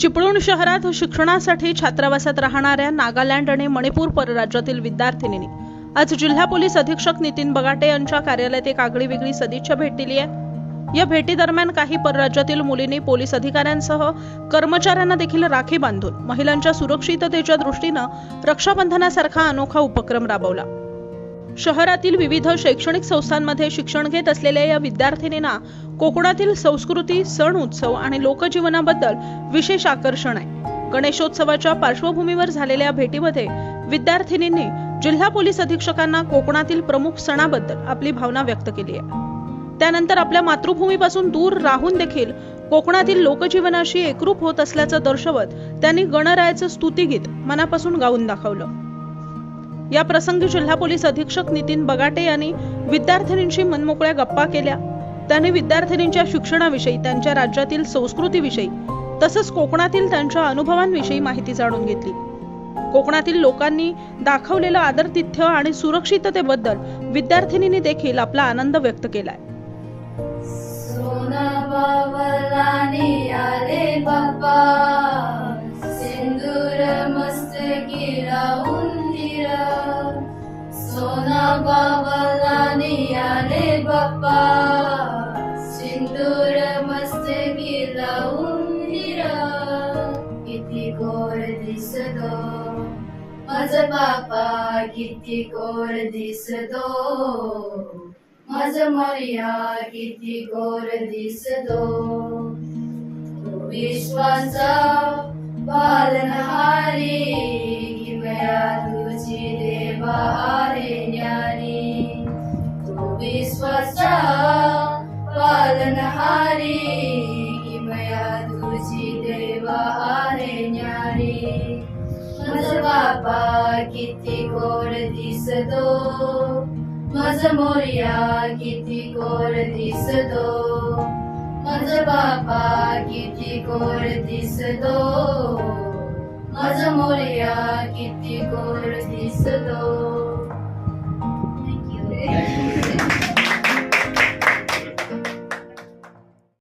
चिपळूण शहरात शिक्षणासाठी छात्रावासात राहणाऱ्या नागालँड आणि मणिपूर परराज्यातील विद्यार्थिनींनी आज जिल्हा पोलीस अधीक्षक नितीन बगाटे यांच्या कार्यालयात एक आगळी वेगळी सदिच्छा भेट दिली आहे. या भेटीदरम्यान काही परराज्यातील मुलींनी पोलीस अधिकाऱ्यांसह कर्मचाऱ्यांना देखील राखी बांधून महिलांच्या सुरक्षिततेच्या दृष्टीनं रक्षाबंधनासारखा अनोखा उपक्रम राबवला. शहरातील विविध शैक्षणिक संस्थांमध्ये शिक्षण घेत असलेल्या या विद्यार्थिनींना कोकणातील संस्कृती सण उत्सव आणि लोकजीवनाबद्दल विशेष आकर्षण आहे. गणेशोत्सवाच्या पार्श्वभूमीवर झालेल्या भेटीमध्ये विद्यार्थिनींनी जिल्हा पोलीस अधीक्षकांना कोकणातील प्रमुख सणाबद्दल आपली भावना व्यक्त केली आहे. त्यानंतर आपल्या मातृभूमीपासून दूर राहून देखील कोकणातील लोकजीवनाशी एकरूप होत असल्याचं दर्शवत त्यांनी गणरायाचं स्तुतीगीत मनापासून गाऊन दाखवलं. या प्रसंगी जिल्हा पोलीस अधीक्षक नितीन बगाटे यांनी विद्यार्थिनींशी मनमोकळ्या गप्पा केल्या. त्यांनी विद्यार्थिनींच्या शिक्षणाविषयी त्यांच्या राज्यातील संस्कृतीविषयी तसंच कोकणातील त्यांच्या अनुभवांविषयी माहिती जाणून घेतली. कोकणातील लोकांनी दाखवलेलं आदरतिथ्य आणि सुरक्षिततेबद्दल विद्यार्थिनींनी देखील आपला आनंद व्यक्त केलाय. आले सिंदूर मस्त सोना बाबलाने नियाले बाप्पा. सिंदूर मस्तकी उंदीर किती गोर दिसतो. माझ बाप्पा किती गोर दिसतो. माझ मर्या किती गोर दिसतो. तो विश्वाचा पालनहारी किमया तुझी देवा तो विश्वाचा पालनहारी किमया तुझी देवा आरे ज्ञानी माझ बापा किती गोड दिसतो माझ मोर्या किती गोड दिसतो माझ बापा किती गोड दिसतो माझ मोर्या किती गोड दिसतो